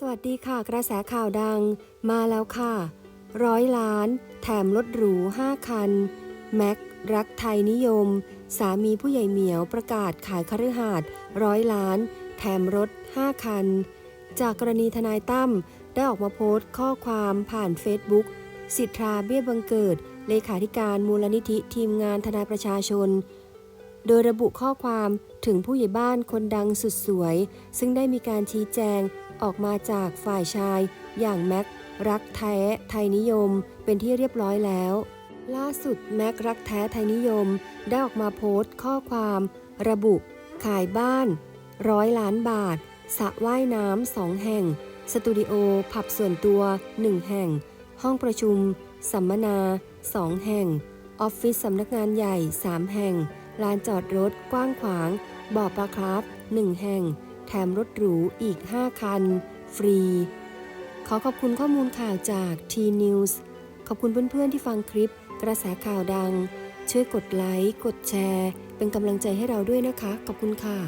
สวัสดีค่ะ กระแสข่าวดังมาแล้วค่ะ ร้อยล้าน แถมรถหรู 5 คัน แม็ก รักไทยนิยม สามีผู้ใหญ่เหมียวประกาศขายคฤหาสน์ร้อยล้าน แถมรถ 5 คัน จากกรณีทนายตั้มได้ออกมาโพสต์ข้อความผ่านเฟซบุ๊กสิทธาเบี้ยบังเกิด เลขาธิการมูลนิธิทีมงานทนายประชาชน โดยระบุข้อความถึงผู้ใหญ่บ้านคนดังสุดสวย ซึ่งได้มีการชี้แจงออกมาจากฝ่ายชาย อย่างแม็กรักแท้ไทยนิยม เป็นที่เรียบร้อยแล้ว ล่าสุดแม็กรักแท้ไทยนิยม ได้ออกมาโพสต์ข้อความ ระบุ ขายบ้านร้อยล้านบาทสระว่ายน้ำสองแห่ง สตูดิโอผับส่วนตัว 1 แห่ง ห้องประชุม สัมมนา 2 แห่ง ออฟฟิศสำนักงานใหญ่ 3 แห่ง ลานจอดรถกว้างขวาง บ่อปลาคราฟ1แห่ง แถมรถหรูอีก 5 คัน ฟรี ขอขอบคุณข้อมูลข่าวจาก T News ขอบคุณเพื่อนๆที่ฟังคลิป กระแสข่าวดัง ช่วยกดไลค์ กดแชร์ เป็นกำลังใจให้เราด้วยนะคะ ขอบคุณค่ะ